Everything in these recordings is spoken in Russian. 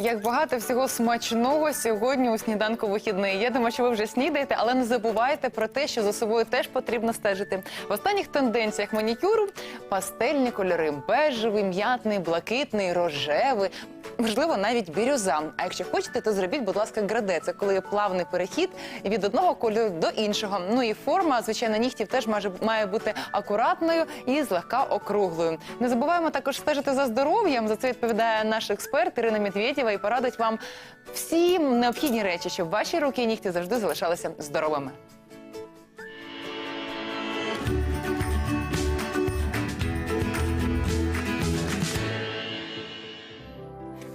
Як багато всього смачного сьогодні у сніданку вихідний. Я думаю, що ви вже снідаєте, але не забувайте про те, що за собою теж потрібно стежити. В останніх тенденціях манікюру пастельні кольори: бежевий, м'ятний, блакитний, рожевий. Можливо, навіть бірюза. А якщо хочете, то зробіть, будь ласка, граде. Це коли є плавний перехід від одного кольору до іншого. Ну і форма, звичайно, нігтів теж має, бути акуратною і злегка округлою. Не забуваємо також стежити за здоров'ям. За це відповідає наш експерт Ірина Медведєва і порадить вам всі необхідні речі, щоб ваші руки і нігті завжди залишалися здоровими.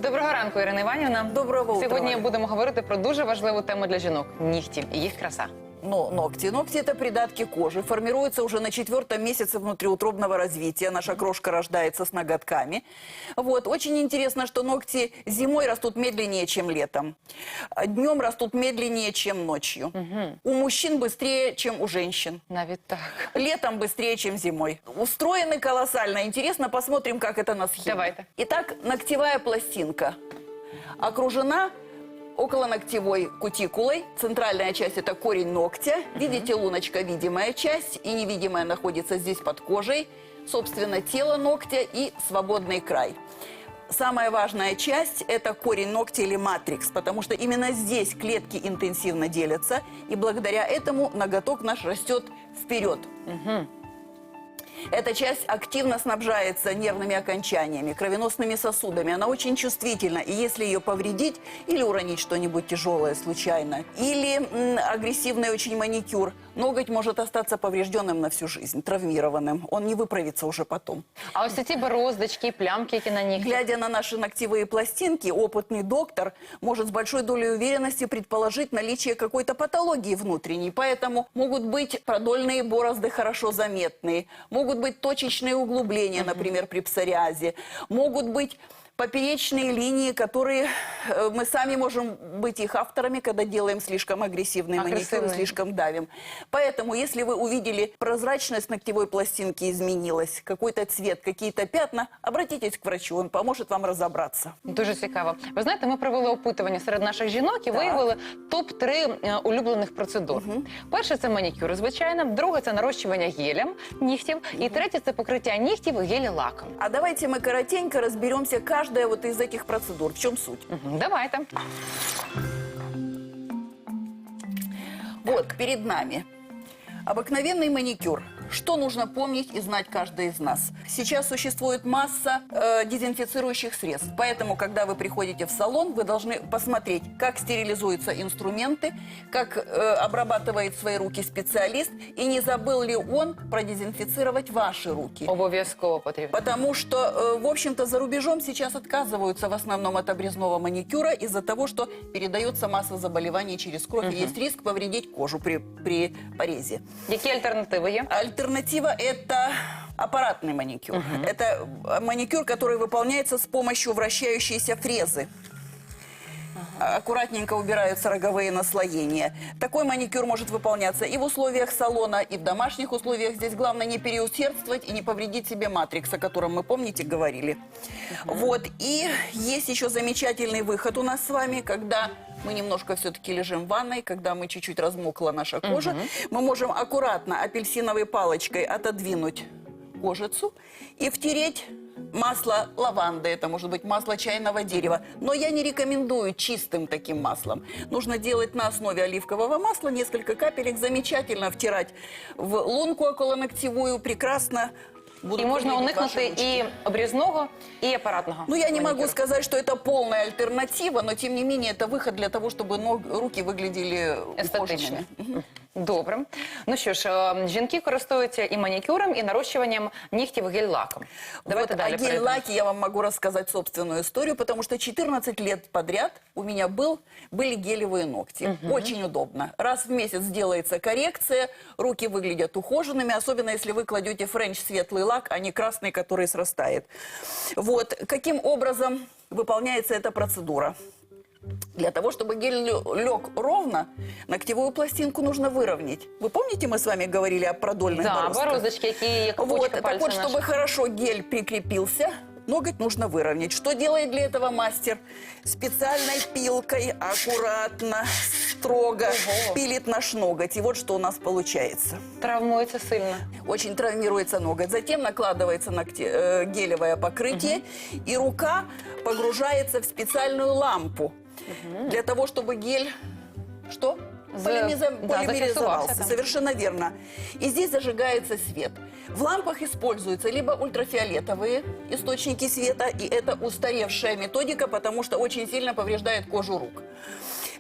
Доброго ранку, Ірина Іванівна. Доброго утра, Сьогодні Валя. будемо говорити про дуже важливу тему для жінок нігті і їх краса. Но ногти. Ногти – это придатки кожи. Формируются уже на четвертом месяце внутриутробного развития. Наша крошка рождается с ноготками. Вот. Очень интересно, что ногти зимой растут медленнее, чем летом. А Днем растут медленнее, чем ночью. У мужчин быстрее, чем у женщин. Навіть так. Летом быстрее, чем зимой. Устроены колоссально. Интересно, посмотрим, как это на схеме. Давайте. Итак, ногтевая пластинка окружена около ногтевой кутикулой. Центральная часть – это корень ногтя. Видите, луночка – видимая часть, и невидимая находится здесь под кожей. Собственно, тело ногтя и свободный край. Самая важная часть – это корень ногтя или матрикс, потому что именно здесь клетки интенсивно делятся, и благодаря этому ноготок наш растет вперед. Эта часть активно снабжается нервными окончаниями, кровеносными сосудами. Она очень чувствительна. И если ее повредить или уронить что-нибудь тяжелое случайно, или м, агрессивный очень маникюр, ноготь может остаться поврежденным на всю жизнь, травмированным. Он не выправится уже потом. А ось ці бороздочки, плямки, які на нігті. Глядя на наши ногтевые пластинки, опытный доктор может с большой долей уверенности предположить наличие какой-то патологии внутренней. Поэтому могут быть продольные борозды хорошо заметные, могут быть точечные углубления, например, при псориазе, могут быть поперечные линии, которые э, мы сами можем быть их авторами, когда делаем слишком агрессивный маникюр, Агрессивный. слишком давим. Поэтому, если вы увидели, прозрачность ногтевой пластинки изменилась, какой-то цвет, какие-то пятна, обратитесь к врачу, он поможет вам разобраться. Дуже цікаво. Ви знаєте, ми провели опитування серед наших жінок і виявили топ 3 улюблених процедур. Перше це манікюр, звичайно. Друге це нарощування гелем нігтів. І третє це покриття нігтів гелі-лаком. А давайте мы коротенько разберемся каждая вот из этих процедур. В чем суть? Мгм, Давайте. Вот, перед нами обыкновенный маникюр. Что нужно помнить и знать каждый из нас? Сейчас существует масса э, дезинфицирующих средств. Поэтому, когда вы приходите в салон, вы должны посмотреть, как стерилизуются инструменты, как э, обрабатывает свои руки специалист, и не забыл ли он продезинфицировать ваши руки. Обов'язково потрібно. Потому что, э, в общем-то, за рубежом сейчас отказываются в основном от обрезного маникюра из-за того, что передается масса заболеваний через кровь. И есть риск повредить кожу при, при порезе. Які альтернативи є? Альтернатива – это аппаратный маникюр. Это э, маникюр, который выполняется с помощью вращающейся фрезы. Аккуратненько убираются роговые наслоения. Такой маникюр может выполняться и в условиях салона, и в домашних условиях. Здесь главное не переусердствовать и не повредить себе матрикс, о котором мы, помните, говорили. Вот. И есть еще замечательный выход у нас с вами, когда мы немножко все-таки лежим в ванной, когда мы чуть-чуть размокла наша кожа, мы можем аккуратно апельсиновой палочкой отодвинуть кожицу и втереть масло лаванды, это может быть масло чайного дерева. Но я не рекомендую чистым таким маслом. Нужно делать на основе оливкового масла, несколько капелек, замечательно втирать в лунку околоногтевую, прекрасно будут І можна выглядеть ваши уникнути ручки. і обрізного, і апаратного. Ну, я не могу манікюру. сказать, что это полная альтернатива, но тем не менее это выход для того, чтобы ног- руки выглядели Естетично. ухоженными. Добре. Ну що ж, е, жінки користуються і манікюром, і нарощуванням нігтів гель-лаком. Давайте вот далі о перейдемо. гель-лаке я вам могу рассказать собственную историю, потому что 14 лет подряд у меня был, были гелевые ногти. Очень удобно. Раз в месяц делается коррекция, руки выглядят ухоженными, особенно если вы кладете френч светлый лак, а не красный, который срастает. Вот. Каким образом выполняется эта процедура? Для того, чтобы гель лег ровно, ногтевую пластинку нужно выровнять. Вы помните, мы с вами говорили о продольных Да, бороздках? бороздочки, які як Вот, так вот, чтобы наших. хорошо гель прикрепился, Ноготь нужно выровнять. Что делает для этого мастер? Специальной пилкой аккуратно, строго Ого. пилит наш ноготь. И вот что у нас получается. Травмується сильно. Очень травмируется ноготь. Затем накладывается ногте- э, гелевое покрытие, и рука погружается в специальную лампу для того, чтобы гель что? Полимиза- да, полимеризовался. там. Совершенно верно. И здесь зажигается свет. В лампах используются либо ультрафиолетовые источники света, и это устаревшая методика, потому что очень сильно повреждает кожу рук.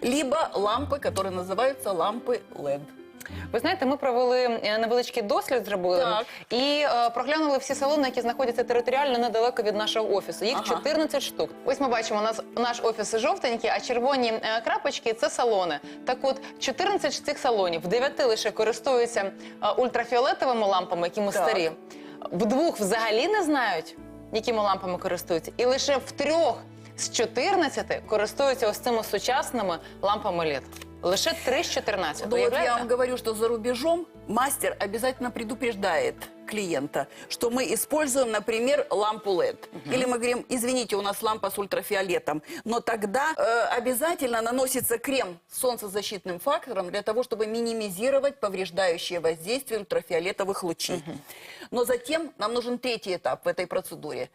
Либо лампы, которые называются лампы LED. Ви знаєте, ми провели е, невеличкий дослід, зробили Так. і е, проглянули всі салони, які знаходяться територіально недалеко від нашого офісу. Їх Ага. 14 штук. Ось ми бачимо, у нас наш офіс жовтенький, а червоні е, крапочки це салони. Так от 14 з цих салонів, 9 лише користуються е, ультрафіолетовими лампами, які ми Так. старі. В двох взагалі не знають, якими лампами користуються, і лише в трьох з 14 користуються ось цими сучасними лампами LED. Лише 3 з 14. Ну вот я вам говорю, что за рубежом мастер обязательно предупреждает клиента, что мы используем, например, лампу LED. Или мы говорим, извините, у нас лампа с ультрафиолетом. Но тогда э, обязательно наносится крем с солнцезащитным фактором для того, чтобы минимизировать повреждающее воздействие ультрафиолетовых лучей. Но затем нам нужен третий этап в этой процедуре.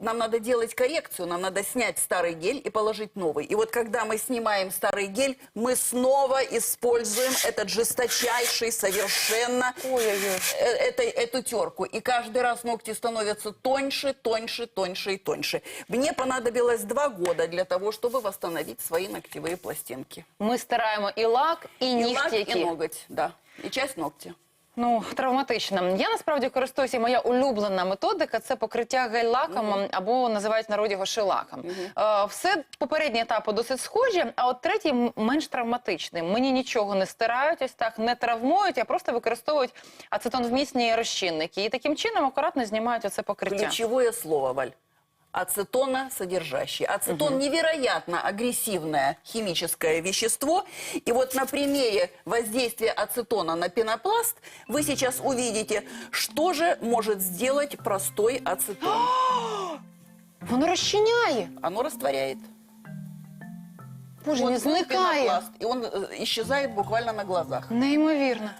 Нам надо делать коррекцию, нам надо снять старый гель и положить новый. И вот когда мы снимаем старый гель, мы снова используем этот жесточайший совершенно Ой-ой-ой. э, этой, эту терку. И каждый раз ногти становятся тоньше, тоньше, тоньше и тоньше. Мне понадобилось два года для того, чтобы восстановить свои ногтевые пластинки. Ми стираємо і лак, і И нігті, лак, и які ноготь, да. И часть ногтя. Ну травматично. Я насправді користуюся. і Моя улюблена методика це покриття гель-лаком або називають в народі його шилаком. Е, все попередні етапи досить схожі, а от третій менш травматичний. Мені нічого не стирають, ось так не травмують, а просто використовують ацетонвмісні розчинники. І таким чином акуратно знімають оце покриття. Ключевое слово, Валь. Ацетона содержащий. Ацетон невероятно агрессивное химическое вещество. И вот на примере воздействия ацетона на пенопласт вы сейчас увидите, что же может сделать простой ацетон. Воно розчиняє. Оно растворяет. Боже, не Вот был зникає. пенопласт, и он э, исчезает буквально на глазах. Неймовірно.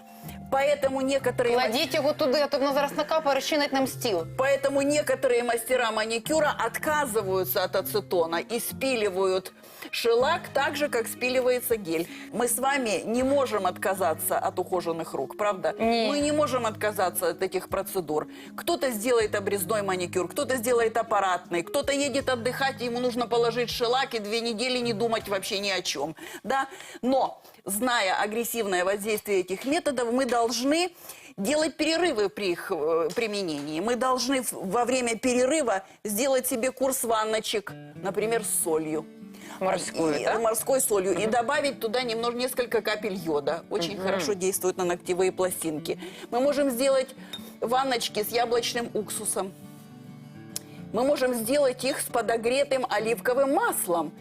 Поэтому некоторые... Кладіть його туди, а то воно зараз накапає, розчинить нам стіл. Поэтому некоторые мастера маникюра отказываются от ацетона и спиливают шелак так же, как спиливается гель. Мы с вами не можем отказаться от ухоженных рук, правда? Не. Мы не можем отказаться от этих процедур. Кто-то сделает обрезной маникюр, кто-то сделает аппаратный, кто-то едет отдыхать, и ему нужно положить шелак и две недели не думать вообще ни о чем. Да? Но, зная агрессивное воздействие этих методов, мы должны делать перерывы при их э, применении. Мы должны в- во время перерыва сделать себе курс ванночек, например, с солью. Морскую, И- да? морской солью. И добавить туда немного, несколько капель йода. Очень хорошо действует на ногтевые пластинки. Мы можем сделать ванночки с яблочным уксусом. Мы можем сделать их с подогретым оливковым маслом.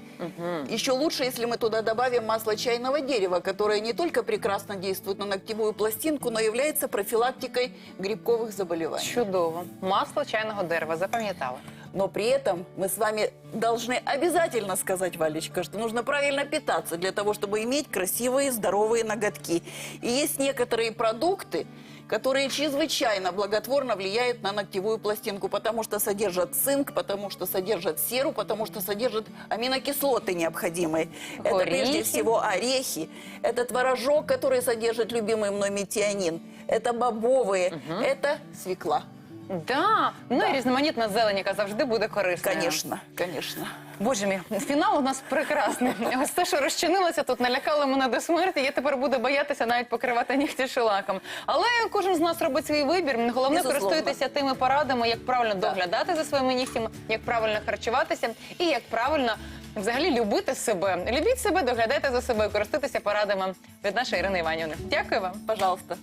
Еще лучше, если мы туда добавим масло чайного дерева, которое не только прекрасно действует на ногтевую пластинку, но является профилактикой грибковых заболеваний. Чудово. Масло чайного дерева, запам'ятали. Но при этом мы с вами должны обязательно сказать, Валечка, что нужно правильно питаться для того, чтобы иметь красивые, здоровые ноготки. И есть некоторые продукты, которые чрезвычайно благотворно влияют на ногтевую пластинку, потому что содержат цинк, потому что содержат серу, потому что содержат аминокислоты необходимые. Это прежде Орехи. всего орехи, это творожок, который содержит любимый мной метионин, это бобовые, это свекла. Да. Ну і різноманітна зелень, яка завжди буде корисною. Конечно, конечно. Боже мій, фінал у нас прекрасний. Ось те, що розчинилося тут, налякало мене до смерті. Я тепер буду боятися навіть покривати нігті шилаком. Але кожен з нас робить свій вибір. Головне Безусловно. користуйтеся тими порадами, як правильно Да. доглядати за своїми нігтями, як правильно харчуватися і як правильно взагалі любити себе. Любіть себе, доглядайте за собою, користуйтеся порадами від нашої Ірини Іванівни. Дякую вам. Пожалуйста.